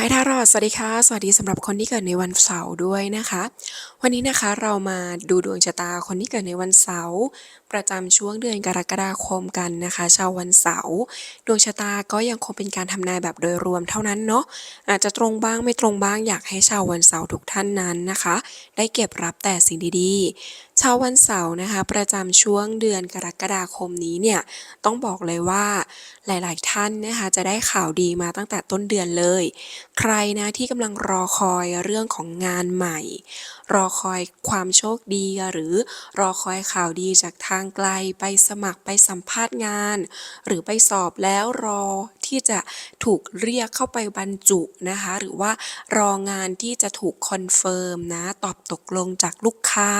ไฮทารอดสวัสดีค่ะ สวัสดีสำหรับคนที่เกิดในวันเสาร์ด้วยนะคะ วันนี้นะคะเรามาดูดวงชะตาคนที่เกิดในวันเสาร์ประจำช่วงเดือนกรกฎาคมกันนะคะ ชาววันเสาร์ดวงชะตาก็ยังคงเป็นการทำนายแบบโดยรวมเท่านั้นเนาะอาจจะตรงบ้างไม่ตรงบ้างอยากให้ชาววันเสาร์ทุกท่านนั้นนะคะ ได้เก็บรับแต่สิ่งดีๆ ชาววันเสาร์นะคะ ประจำช่วงเดือนกรกฎาคมนี้เนี่ยต้องบอกเลยว่าหลาย ๆ ท่านนะคะจะได้ข่าวดีมาตั้งแต่ต้นเดือนเลย ใครนะที่กำลังรอคอยเรื่องของงานใหม่ รอคอยความโชคดีหรือรอคอยข่าวดีจากทางไกลไปสมัครไปสัมภาษณ์งาน หรือไปสอบแล้วรอที่จะถูกเรียกเข้าไปบรรจุนะคะ หรือว่ารองานที่จะถูกคอนเฟิร์มนะตอบตกลงจากลูกค้า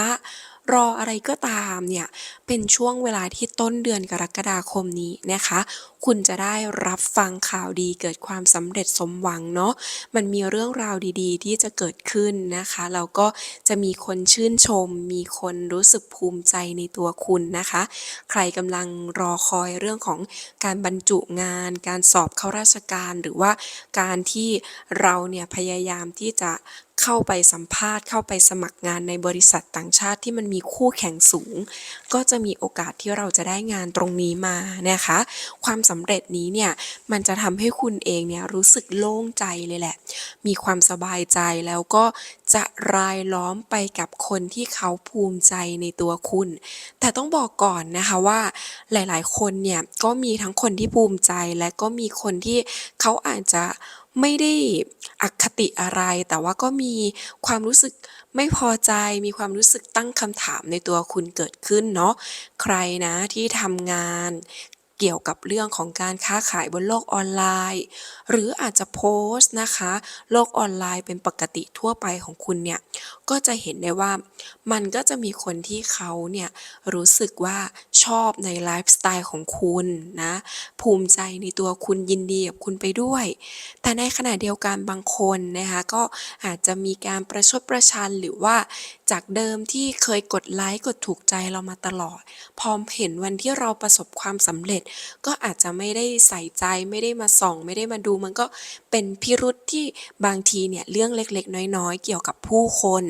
รออะไรก็ตามเนี่ย เป็นช่วงเวลาที่ต้นเดือนกรกฎาคมนี้นะคะคุณจะได้รับฟังข่าวดีเกิดความสำเร็จสมหวังเนาะมันมีเรื่องราวดีๆ ที่จะเกิดขึ้นนะคะแล้วก็จะมีคนชื่นชม มีคนรู้สึกภูมิใจในตัวคุณนะคะ ใครกำลังรอคอยเรื่องของการบรรจุงาน การสอบเข้าราชการหรือว่าการที่เราเนี่ยพยายามที่จะ เข้าไปสัมภาษณ์ เข้าไปสมัครงานในบริษัทต่างชาติที่มันมีคู่แข่งสูง ก็จะมีโอกาสที่เราจะได้งานตรงนี้มานะคะ ความสำเร็จนี้เนี่ยมันจะทำให้คุณเองเนี่ยรู้สึกโล่งใจเลยแหละ มีความสบายใจแล้วก็จะรายล้อมไปกับคนที่เขาภูมิใจในตัวคุณ แต่ต้องบอกก่อนนะคะว่าหลายๆ คนเนี่ยก็มีทั้งคนที่ภูมิใจและก็มีคนที่เขาอาจจะ ไม่ได้อคติอะไร แต่ว่าก็มีความรู้สึกไม่พอใจ มีความรู้สึกตั้งคำถามในตัวคุณเกิดขึ้นเนาะใครนะที่ทำงานเกี่ยวกับเรื่องของการค้าขายบนโลกออนไลน์ หรืออาจจะโพสต์นะคะ โลกออนไลน์เป็นปกติทั่วไปของคุณเนี่ย ก็จะเห็นได้ว่ามันก็จะมีคนที่เขาเนี่ยรู้สึกว่าชอบในไลฟ์สไตล์ของคุณนะ ภูมิใจในตัวคุณยินดีกับคุณไปด้วย แต่ในขณะเดียวกันบางคนนะคะก็อาจจะมีการประชดประชันหรือว่าจากเดิมที่เคยกดไลค์กดถูกใจเรามาตลอด พอเห็นวันที่เราประสบความสำเร็จ ก็อาจจะไม่ได้ใส่ใจไม่ได้มาส่อง ไม่ได้มาดูมันก็เป็นพิรุธที่บางทีเนี่ยเรื่องเล็กๆ น้อยๆ เกี่ยวกับผู้คน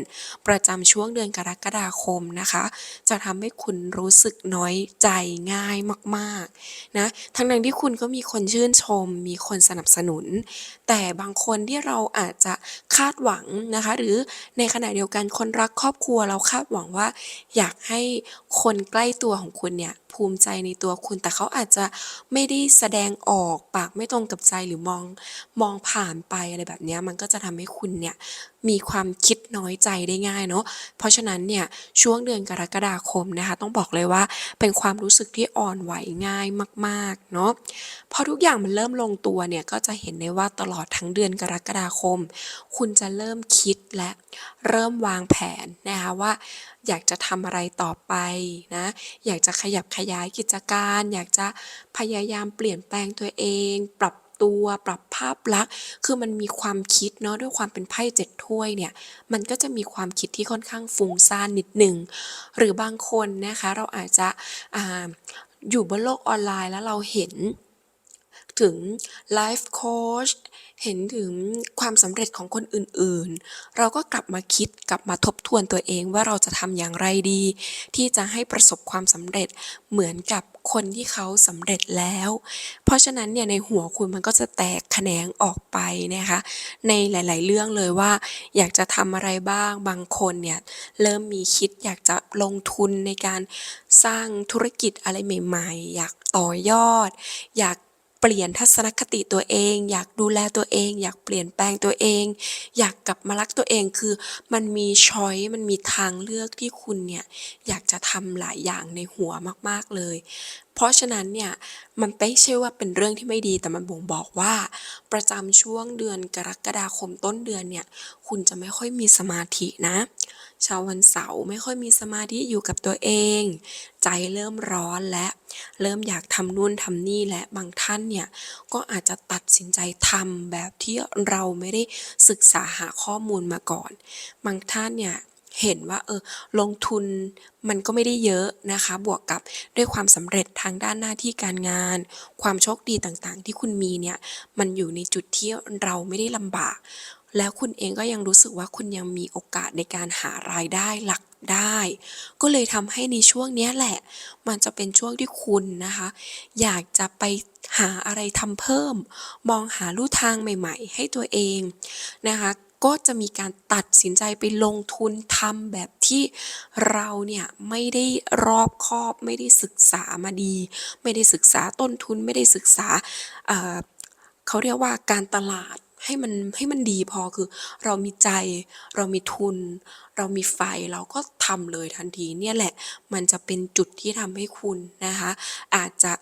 ประจำช่วงเดือนกรกฎาคมนะคะ จะทำให้คุณรู้สึกน้อยใจง่ายมากๆนะทั้งนั้นที่คุณก็มีคนชื่นชม มีคนสนับสนุน แต่บางคนที่เราอาจจะคาดหวังนะคะ หรือในขณะเดียวกันคนรักครอบครัวเราคาดหวังว่า อยากให้คนใกล้ตัวของคุณเนี่ยภูมิใจในตัวคุณ แต่เขาอาจจะไม่ได้แสดงออกปากไม่ตรงกับใจหรือมองมองผ่านไปอะไรแบบนี้มันก็จะทำให้คุณเนี่ยมีความคิดน้อยใจได้ง่ายเนาะเพราะฉะนั้นเนี่ยช่วงเดือนกรกฎาคมนะคะ ต้องบอกเลยว่าเป็นความรู้สึกที่อ่อนไหวง่ายมากๆเนาะพอทุกอย่างมันเริ่มลงตัวเนี่ยก็จะเห็นได้ว่าตลอดทั้งเดือนกรกฎาคม คุณจะเริ่มคิดและเริ่มวางแผนนะคะว่า อยากจะทำอะไรต่อไปนะ อยากจะขยับขขยายกิจการ อยากจะพยายามเปลี่ยนแปลงตัวเอง ปรับตัวปรับภาพลักษณ์ คือมันมีความคิดเนาะด้วยความเป็นไพ่เจ็ดถ้วยเนี่ย มันก็จะมีความคิดที่ค่อนข้างฟุ้งซ่านนิดหนึ่ง หรือบางคนนะคะเราอาจจะออยู่บนโลกออนไลน์แล้วเราเห็น ถึงไลฟ์โค้ชเห็นถึงความสำเร็จของคนอื่นๆ เราก็กลับมาคิดกลับมาทบทวนตัวเองว่าเราจะทำอย่างไรดี ที่จะให้ประสบความสำเร็จเหมือนกับคนที่เขาสำเร็จแล้ว เพราะฉะนั้นเนี่ยในหัวคุณมันก็จะแตกแขนงออกไปนะคะในหลาย ๆ เรื่องเลยว่า อยากจะทำอะไรบ้างบางคนเนี่ยเริ่มมีคิดอยากจะลงทุนในการสร้างธุรกิจอะไรใหม่ ๆ อยากต่อยอด อยาก เปลี่ยนทัศนคติตัวเอง อยากดูแลตัวเอง อยากเปลี่ยนแปลงตัวเอง อยากกลับมารักตัวเองคือมันมีช้อยมันมีทางเลือกที่คุณเนี่ยอยากจะทำหลายอย่างในหัวมากๆเลย เพราะฉะนั้นเนี่ยมันไม่ใช่ว่าเป็นเรื่องที่ไม่ดีแต่มันบ่งบอกว่า ประจำช่วงเดือนกรกฎาคมต้นเดือนเนี่ยคุณจะไม่ค่อยมีสมาธินะชาววันเสาร์ไม่ค่อยมีสมาธิอยู่กับตัวเอง ใจเริ่มร้อนและเริ่มอยากทำนู่นทำนี่และบางท่านเนี่ยก็อาจจะตัดสินใจทำแบบที่เราไม่ได้ศึกษาหาข้อมูลมาก่อน บางท่านเนี่ย เห็นว่าเออลงทุนมันก็ไม่ได้เยอะนะคะ บวกกับด้วยความสำเร็จทางด้านหน้าที่การงาน ความโชคดีต่างๆ ที่คุณมีเนี่ยมันอยู่ในจุดที่เราไม่ได้ลำบาก แล้วคุณเองก็ยังรู้สึกว่าคุณยังมีโอกาสในการหารายได้หลักได้ ก็เลยทำให้ในช่วงนี้แหละ มันจะเป็นช่วงที่คุณนะคะ อยากจะไปหาอะไรทำเพิ่ม มองหาลู่ทางใหม่ ๆ ให้ตัวเองนะคะ ก็จะมีการตัดสินใจไปลงทุนทำแบบที่เราเนี่ยไม่ได้รอบคอบ ไม่ได้ศึกษามาดี ไม่ได้ศึกษาต้นทุนไม่ได้ศึกษาเเขาเรียกว่าการตลาดให้มันให้มันดีพอคือเรามีใจ เรามีทุน เรามีไฟเราก็ทำเลยทันทีเนี่ยแหละมันจะเป็นจุดที่ทำให้คุณนะคะ อาจจะ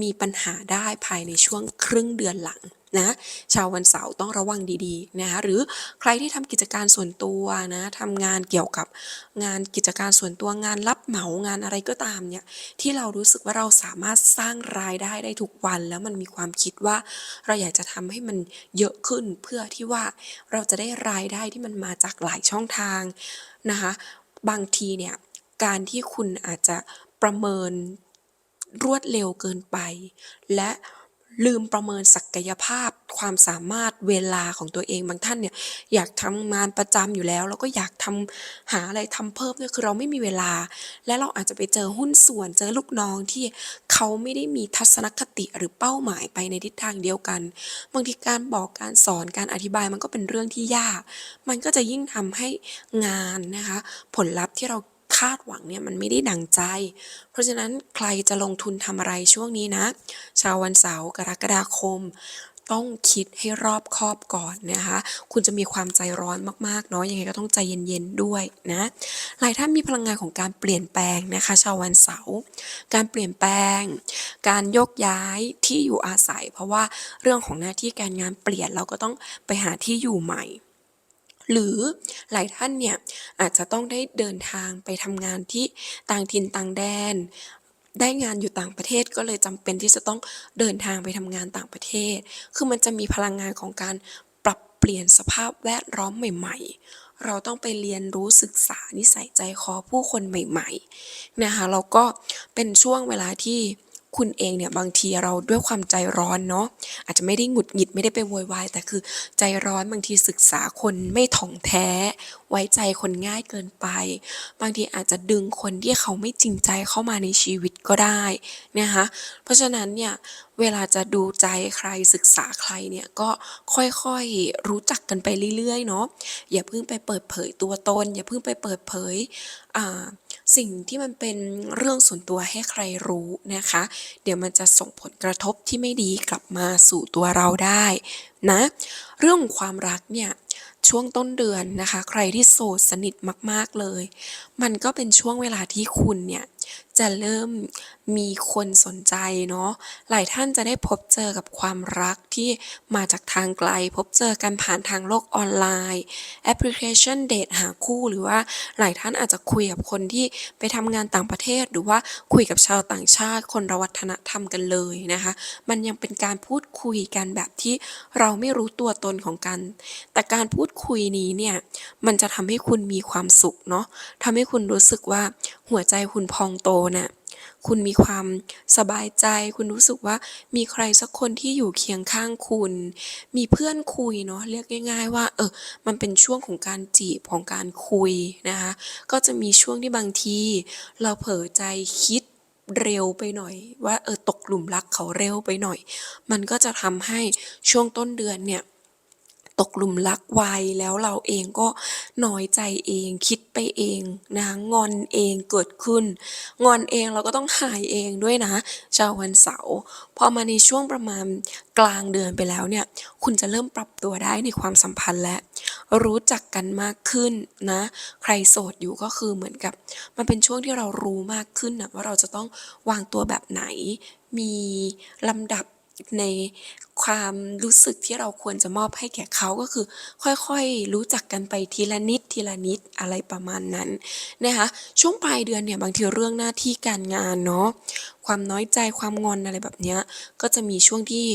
มีปัญหาได้ภายในช่วงครึ่งเดือนหลัง นะชาววันเสาร์ต้องระวังดีๆนะคะหรือใครที่ทำกิจการส่วนตัวนะทำงานเกี่ยวกับงานกิจการส่วนตัวงานรับเหมางานอะไรก็ตามเนี่ยที่เรารู้สึกว่าเราสามารถสร้างรายได้ได้ทุกวัน แล้วมันมีความคิดว่าเราอยากจะทำให้มันเยอะขึ้นเพื่อที่ว่าเราจะได้รายได้ที่มันมาจากหลายช่องทางนะคะบางทีเนี่ยการที่คุณอาจจะประเมินรวดเร็วเกินไป และ ลืมประเมินศักยภาพความสามารถเวลาของตัวเองบางท่านเนี่ยอยากทำงานประจำอยู่แล้ว แล้วก็อยากทำหาอะไรทำเพิ่มด้วยคือเราไม่มีเวลา และเราอาจจะไปเจอหุ้นส่วนเจอลูกน้องที่เขาไม่ได้มีทัศนคติหรือเป้าหมายไปในทิศทางเดียวกันบางทีการบอกการสอนการอธิบายมันก็เป็นเรื่องที่ยาก มันก็จะยิ่งทำให้งานนะคะ ผลลัพธ์ที่เรา คาดหวังเนี่ยมันไม่ได้ดั่งใจ เพราะฉะนั้นใครจะลงทุนทำอะไรช่วงนี้นะ ชาววันเสาร์กรกฎาคม ต้องคิดให้รอบคอบก่อนนะคะ คุณจะมีความใจร้อนมากๆเนาะยังไงก็ต้องใจเย็นๆด้วยนะหลายท่านมีพลังงานของการเปลี่ยนแปลงนะคะ ชาววันเสาร์การเปลี่ยนแปลง การโยกย้ายที่อยู่อาศัย เพราะว่าเรื่องของหน้าที่การงานเปลี่ยนเราก็ต้องไปหาที่อยู่ใหม่ หรือหลายท่านเนี่ยอาจจะต้องได้เดินทางไปทำงานที่ต่างถิ่นต่างแดน ได้งานอยู่ต่างประเทศก็เลยจำเป็นที่จะต้องเดินทางไปทำงานต่างประเทศ คือมันจะมีพลังงานของการปรับเปลี่ยนสภาพแวดล้อมใหม่ ๆ เราต้องไปเรียนรู้ศึกษานิสัยใจคอผู้คนใหม่ ๆ นะคะแล้วก็เป็นช่วงเวลาที่ คุณเองเนี่ยบางทีเราด้วยความใจร้อนเนาะอาจจะไม่ได้หงุดหงิดไม่ได้ไปโวยวายแต่คือใจร้อนบางทีศึกษาคนไม่ถ่องแท้ ไว้ใจคนง่ายเกินไป บางทีอาจจะดึงคนที่เขาไม่จริงใจเข้ามาในชีวิตก็ได้นะคะเพราะฉะนั้นเนี่ยเวลาจะดูใจใครศึกษาใครเนี่ยก็ค่อยๆรู้จักกันไปเรื่อยๆเนาะอย่าเพิ่งไปเปิดเผยตัวตน อย่าเพิ่งไปเปิดเผยอ่า สิ่งที่มันเป็นเรื่องส่วนตัวให้ใครรู้นะคะ เดี๋ยวมันจะส่งผลกระทบที่ไม่ดีกลับมาสู่ตัวเราได้นะเรื่องความรักเนี่ยช่วงต้นเดือนนะคะ ใครที่โสดสนิทมาก ๆ เลย มันก็เป็นช่วงเวลาที่คุณเนี่ย จะเริ่มมีคนสนใจเนาะหลายท่านจะได้พบเจอกับความรักที่มาจากทางไกล พบเจอกันผ่านทางโลกออนไลน์ แอปพลิเคชันเดตหาคู่หรือว่าหลายท่านอาจจะคุยกับคนที่ไปทำงานต่างประเทศ หรือว่าคุยกับชาวต่างชาติ คนละวัฒนธรรมกันเลยนะคะ มันยังเป็นการพูดคุยกันแบบที่เราไม่รู้ตัวตนของกัน แต่การพูดคุยนี้เนี่ยมันจะทำให้คุณมีความสุขเนาะทำให้คุณรู้สึกว่าหัวใจคุณพองโตน่ะคุณมีความสบายใจ คุณรู้สึกว่ามีใครสักคนที่อยู่เคียงข้างคุณ มีเพื่อนคุยเนาะเรียกง่าย ๆ ว่า เออ มันเป็นช่วงของการจีบของการคุยนะคะ ก็จะมีช่วงที่บางที เราเผลอใจคิดเร็วไปหน่อย ว่าเออตกหลุมรักเขาเร็วไปหน่อย มันก็จะทำให้ช่วงต้นเดือนเนี่ย ตกหลุมรักไวแล้วเราเองก็น้อยใจเองคิดไปเองนะงอนเองเกิดขึ้น งอนเองเราก็ต้องหายเองด้วยนะชาววันเสาร์พอมาในช่วงประมาณกลางเดือนไปแล้วเนี่ย คุณจะเริ่มปรับตัวได้ในความสัมพันธ์แล้วรู้จักกันมากขึ้นนะ ใครโสดอยู่ก็คือเหมือนกับ มันเป็นช่วงที่เรารู้มากขึ้นนะว่าเราจะต้องวางตัวแบบไหน มีลำดับใน ความรู้สึกที่เราควรจะมอบให้แก่เขาก็คือ ค่อยๆ รู้จักกันไปทีละนิดทีละนิดอะไรประมาณนั้นนะคะช่วงปลายเดือนเนี่ยบางทีเรื่องหน้าที่การงานเนาะความน้อยใจความงอนอะไรแบบเนี้ยก็จะมีช่วงที่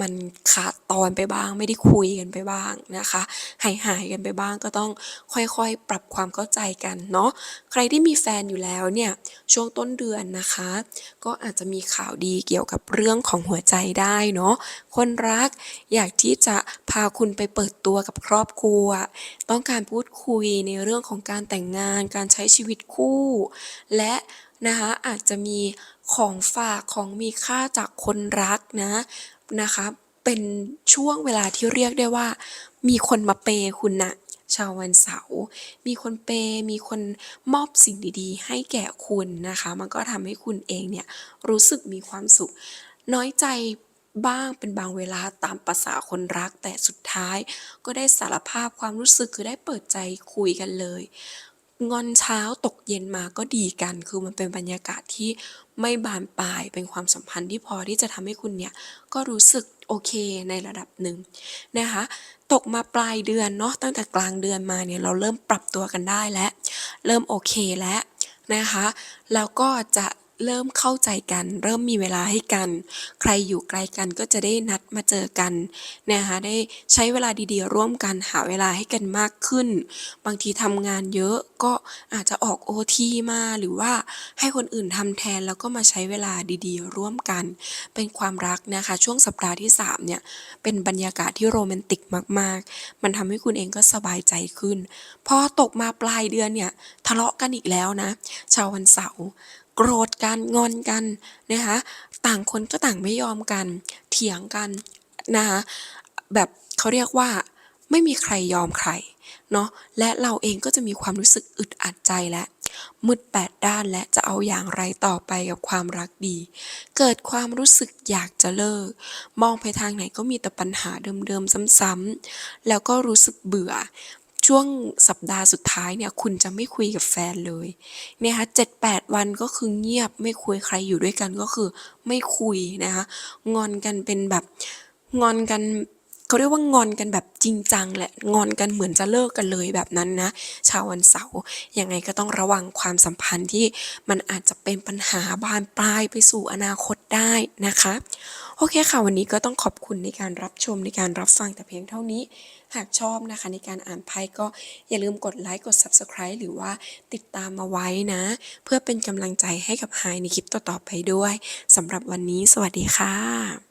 มันขาดตอนไปบ้าง ไม่ได้คุยกันไปบ้างนะคะหายๆกันไปบ้างก็ต้องค่อยๆ ปรับความเข้าใจกันเนาะใครที่มีแฟนอยู่แล้วเนี่ยช่วงต้นเดือนนะคะ ก็อาจจะมีข่าวดีเกี่ยวกับเรื่องของหัวใจได้เนาะ คนรัก อยากที่จะพาคุณไปเปิดตัวกับครอบครัว ต้องการพูดคุยในเรื่องของการแต่งงาน การใช้ชีวิตคู่ และนะคะอาจจะมีของฝากของมีค่าจากคนรักนะนะคะเป็นช่วงเวลาที่เรียกได้ว่า มีคนมาเปย์คุณน่ะชาววันเสาร์มีคนเปย์มีคนมอบสิ่งดีๆ ให้แก่คุณนะคะ มันก็ทำให้คุณเองเนี่ยรู้สึกมีความสุข น้อยใจ บ้างเป็นบางเวลาตามประสาคนรักแต่สุดท้าย ก็ได้สารภาพความรู้สึกคือได้เปิดใจคุยกันเลย งอนเช้าตกเย็นมาก็ดีกัน คือมันเป็นบรรยากาศที่ไม่บานปลายเป็นความสัมพันธ์ที่พอที่จะทำให้คุณเนี่ยก็รู้สึกโอเคในระดับหนึ่งนะคะตกมาปลายเดือนเนาะตั้งแต่กลางเดือนมาเนี่ยเราเริ่มปรับตัวกันได้แล้ว เริ่มโอเคแล้วนะคะ แล้วก็จะ เริ่มเข้าใจกัน เริ่มมีเวลาให้กัน ใครอยู่ไกลกันก็จะได้นัดมาเจอกันนะคะได้ใช้เวลาดีๆ ร่วมกันหาเวลาให้กันมากขึ้น บางทีทำงานเยอะก็อาจจะออกโอทีมาหรือว่าให้คนอื่นทำแทนแล้วก็มาใช้เวลาดีๆ ร่วมกัน เป็นความรักนะคะ ช่วงสัปดาห์ที่3เนี่ยเป็นบรรยากาศที่โรแมนติกมากๆ มันทำให้คุณเองก็สบายใจขึ้น พอตกมาปลายเดือนเนี่ยทะเลาะกันอีกแล้วนะชาววันเสาร์ โกรธกันงอนกันนะคะต่างคนก็ต่างไม่ยอมกัน เถียงกันนะคะแบบเขาเรียกว่าไม่มีใครยอมใครเนาะและเราเองก็จะมีความรู้สึกอึดอัดใจแล้วมืดแปดด้านแล้วจะเอาอย่างไรต่อไปกับความรักดี เกิดความรู้สึกอยากจะเลิก มองไปทางไหนก็มีแต่ปัญหาเดิมๆซ้ำๆแล้วก็รู้สึกเบื่อ ช่วงสัปดาห์สุดท้ายเนี่ย คุณจะไม่คุยกับแฟนเลยนะคะ7-8วันก็คือเงียบไม่คุยใครอยู่ด้วยกันก็คือไม่คุยนะคะงอนกันเป็นแบบงอนกันเขาเรียกว่างอนกันแบบจริงจังแหละงอนกันเหมือนจะเลิกกันเลยแบบนั้นนะชาววันเสาร์ยังไงก็ต้องระวังความสัมพันธ์ที่มันอาจจะเป็นปัญหาบานปลายไปสู่อนาคตได้นะคะ โอเคค่ะ วันนี้ก็ต้องขอบคุณในการรับชมในการรับฟังแต่เพียงเท่านี้ หากชอบนะคะ ในการอ่านไพ่ก็อย่าลืมกดไลค์กด Subscribe หรือว่าติดตามมาไว้นะ เพื่อเป็นกำลังใจให้กับไฮในคลิปต่อๆไปด้วยสำหรับวันนี้ สวัสดีค่ะ